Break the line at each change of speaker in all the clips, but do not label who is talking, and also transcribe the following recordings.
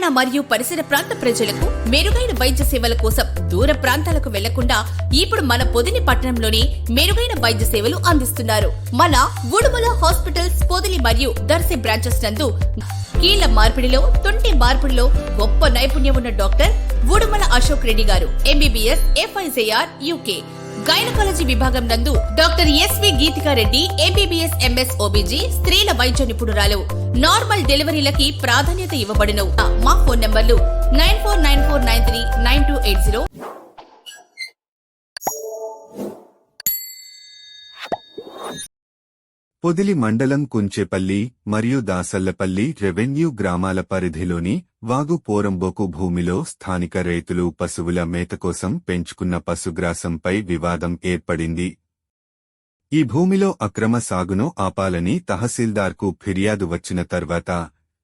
తెలంగాణ మరియు పరిసర ప్రాంత ప్రజలకు మెరుగైన వైద్య సేవల కోసం దూర ప్రాంతాలకు వెళ్ళకుండా ఇప్పుడు మన పొదిని పట్టణంలోనే మెరుగైన వైద్య సేవలు అందిస్తున్నారు. మన ఉడుమల హాస్పిటల్స్ పొదిలి మరియు దర్శి బ్రాంచెస్ నందు కీళ్ళ మార్పిడిలో తొంటి మార్పిడిలో గొప్ప నైపుణ్యం ఉన్న డాక్టర్ ఉడుమల అశోక్ రెడ్డి గారు. ఎంబీబీఎస్ ఎఫ్ఐజేఆర్ యూకే గైనకాలజీ విభాగం నందు doctor SV Geethika Reddy MBBS MS OBG స్త్రీల వైద్య నిపుణురాలు. నార్మల్ డెలివరీలకి ప్రాధాన్యత ఇవ్వబడిన. మా ఫోన్ నంబర్లు nine four nine four nine three nine two eight zero.
Podili మండలం కుంచెపల్లి మరియు దాసల్లపల్లి రెవెన్యూ గ్రామాల పరిధిలోని వాగు పోరంబోకు భూమిలో స్థానిక రైతులు పశువుల మేత కోసం పెంచుకున్న పశుగ్రాసంపై వివాదం ఏర్పడింది. ఈ భూమిలో అక్రమ సాగును ఆపాలని తహసీల్దార్కు ఫిర్యాదు వచ్చిన తర్వాత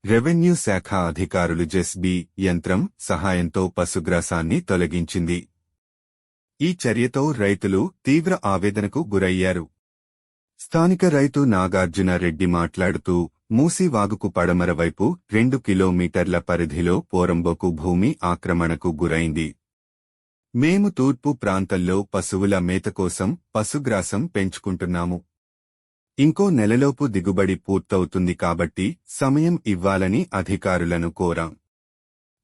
రెవెన్యూ శాఖ అధికారులు జెస్బీ యంత్రం సహాయంతో పశుగ్రాసాన్ని తొలగించింది. ఈ చర్యతో రైతులు తీవ్ర ఆవేదనకు గురయ్యారు. స్థానిక రైతు నాగార్జున రెడ్డి మాట్లాడుతూ మూసీవాగుకు పడమర వైపు రెండు కిలోమీటర్ల పరిధిలో పోరంబోకు భూమి ఆక్రమణకు గురైంది. మేము తూర్పు ప్రాంతంలో పశువుల మేత కోసం పశుగ్రాసం పెంచుకుంటున్నాము. ఇంకో నెలలోపు దిగుబడి పూర్తవుతుంది కాబట్టి సమయం ఇవ్వాలని అధికారులను కోరాం.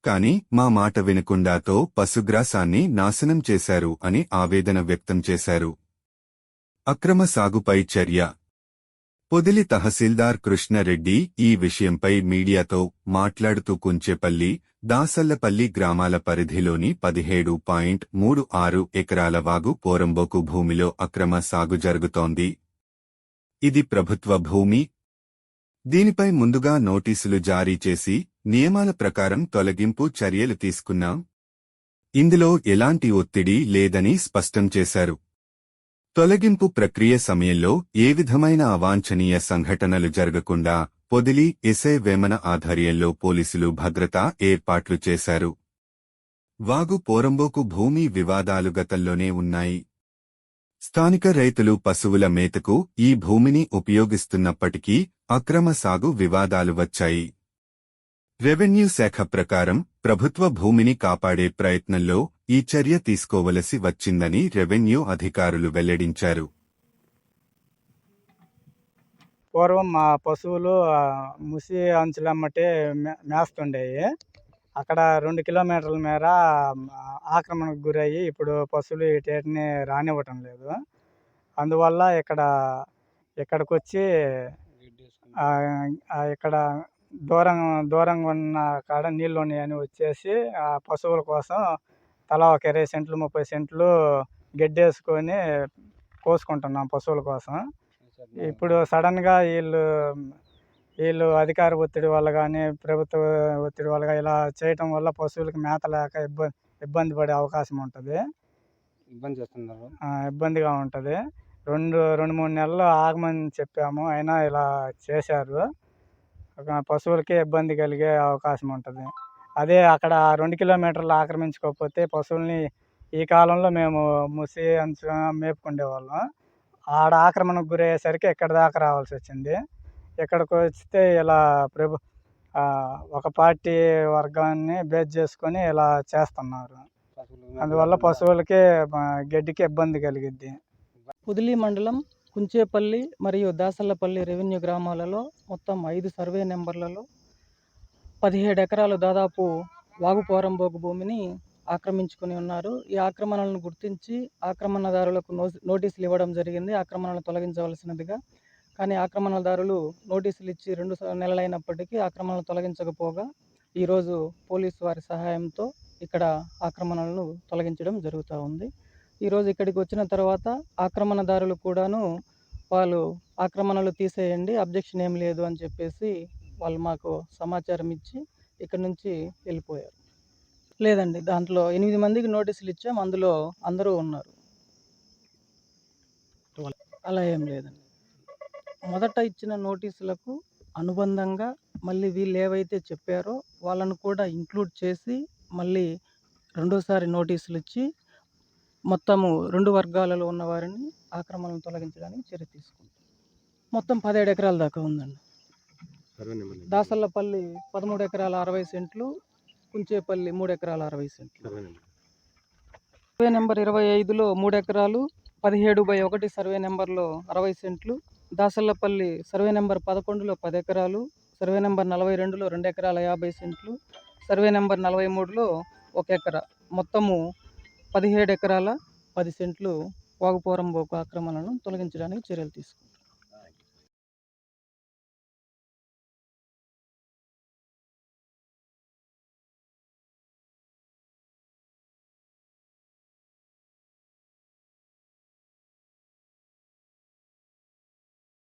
కాని మా మాట వినకుండాతో పశుగ్రాసాన్ని నాశనం చేశారు అని ఆవేదన వ్యక్తం చేశారు. అక్రమ సాగుపై చర్య. పొదిలి తహసీల్దార్ కృష్ణారెడ్డి ఈ విషయంపై మీడియాతో మాట్లాడుతూ కుంచెపల్లి దాసల్లపల్లి గ్రామాల పరిధిలోని పదిహేడు పాయింట్ మూడు ఆరు ఎకరాల వాగు పోరంబోకు భూమిలో అక్రమ సాగు జరుగుతోంది. ఇది ప్రభుత్వ భూమి. దీనిపై ముందుగా నోటీసులు జారీ చేసి నియమాల ప్రకారం తొలగింపు చర్యలు తీసుకున్నాం. ఇందులో ఎలాంటి ఒత్తిడి లేదని స్పష్టం చేశారు. తొలగింపు ప్రక్రియ సమయంలో ఏ విధమైన అవాంఛనీయ సంఘటనలు జరగకుండా పొదిలి ఎస్ఐ వేమన ఆధ్వర్యంలో పోలీసులు భద్రతా ఏర్పాట్లు చేశారు. వాగు పోరంబోకు భూమి వివాదాలు గతంలోనే ఉన్నాయి. స్థానిక రైతులు పశువుల మేతకు ఈ భూమిని ఉపయోగిస్తున్నప్పటికీ అక్రమ సాగు వివాదాలు వచ్చాయి. రెవెన్యూ శాఖ ప్రకారం ప్రభుత్వ భూమిని కాపాడే ప్రయత్నంలో ఈ చర్య తీసుకోవలసి వచ్చిందని రెవెన్యూ అధికారులు వెల్లడించారు.
పూర్వం మా పశువులు ముసి అంచులమ్మటే మేస్తుండేవి. అక్కడ రెండు కిలోమీటర్ల మేర ఆక్రమణకు గురయ్యి ఇప్పుడు పశువులు ఇటేటిని రానివ్వటం లేదు. అందువల్ల ఇక్కడ ఇక్కడికి వచ్చి ఇక్కడ దూరం దూరంగా ఉన్న కాడ నీళ్ళు ఉన్నాయని వచ్చేసి ఆ పశువుల కోసం తలా ఒక ఇరవై సెంట్లు ముప్పై సెంట్లు గడ్డేసుకొని కోసుకుంటున్నాం పశువుల కోసం. ఇప్పుడు సడన్గా వీళ్ళు వీళ్ళు అధికార ఒత్తిడి వల్ల కానీ ప్రభుత్వ ఒత్తిడి వల్ల కానీ ఇలా చేయటం వల్ల పశువులకు మేత లేక ఇబ్బంది ఇబ్బంది పడే అవకాశం ఉంటుంది.
ఇబ్బంది చేస్తున్నారు.
ఇబ్బందిగా ఉంటుంది. రెండు రెండు మూడు నెలలు ఆగమని చెప్పాము. అయినా ఇలా చేశారు. పశువులకే ఇబ్బంది కలిగే అవకాశం ఉంటుంది. అదే అక్కడ రెండు కిలోమీటర్లు ఆక్రమించుకోకపోతే పశువుల్ని ఈ కాలంలో మేము ముసి అంచు మేపుకుండేవాళ్ళం ఆడ ఆక్రమణకు గురయ్యేసరికి ఎక్కడి దాకా రావాల్సి వచ్చింది? ఇక్కడికి వస్తే ఇలా ప్రభు ఒక పార్టీ వర్గాన్ని బేస్ చేసుకొని ఇలా చేస్తున్నారు. అందువల్ల పశువులకి గడ్డికి ఇబ్బంది కలిగిద్ది.
పుదిలి మండలం కుంచేపల్లి మరియు దాసల్లపల్లి రెవెన్యూ గ్రామాలలో మొత్తం ఐదు సర్వే నెంబర్లలో పదిహేడు ఎకరాలు దాదాపు వాగు పోరంబోగు భూమిని ఆక్రమించుకుని ఉన్నారు. ఈ ఆక్రమణలను గుర్తించి ఆక్రమణదారులకు నో నోటీసులు ఇవ్వడం జరిగింది. ఆక్రమణలను తొలగించవలసినదిగా. కానీ ఆక్రమణదారులు నోటీసులు ఇచ్చి రెండు నెలలైనప్పటికీ ఆక్రమణలు తొలగించకపోగా ఈరోజు పోలీసు వారి సహాయంతో ఇక్కడ ఆక్రమణలను తొలగించడం జరుగుతూ ఉంది. ఈరోజు ఇక్కడికి వచ్చిన తర్వాత ఆక్రమణదారులు కూడాను వాళ్ళు ఆక్రమణలు తీసేయండి అబ్జెక్షన్ ఏం లేదు అని చెప్పేసి వాళ్ళు మాకు సమాచారం ఇచ్చి ఇక్కడ నుంచి వెళ్ళిపోయారు. లేదండి దాంట్లో ఎనిమిది మందికి నోటీసులు ఇచ్చాం అందులో అందరూ ఉన్నారు. అలా ఏం లేదండి. మొదట ఇచ్చిన నోటీసులకు అనుబంధంగా మళ్ళీ వీళ్ళు ఏవైతే చెప్పారో వాళ్ళను కూడా ఇంక్లూడ్ చేసి మళ్ళీ రెండోసారి నోటీసులు ఇచ్చి మొత్తము రెండు వర్గాలలో ఉన్న వారిని ఆక్రమణను తొలగించడానికి చర్య తీసుకుంటాం మొత్తం పదిహేడు ఎకరాల దాకా ఉందండి. దాసల్లపల్లి పదమూడు ఎకరాల అరవై సెంట్లు కుంచేపల్లి మూడు ఎకరాల అరవై సెంట్లు. సర్వే నెంబర్ ఇరవై ఐదులో మూడు ఎకరాలు పదిహేడు బై ఒకటి సర్వే నెంబర్లో అరవై సెంట్లు దాసల్లపల్లి సర్వే నెంబర్ పదకొండులో పది ఎకరాలు సర్వే నెంబర్ నలభై రెండులో రెండు ఎకరాల యాభై సెంట్లు సర్వే నెంబర్ నలభై మూడులో ఒక ఎకరా. మొత్తము పదిహేడు ఎకరాల పది సెంట్లు వాగుపోరంబోకు ఆక్రమణను తొలగించడానికి చర్యలు తీసుకుంది.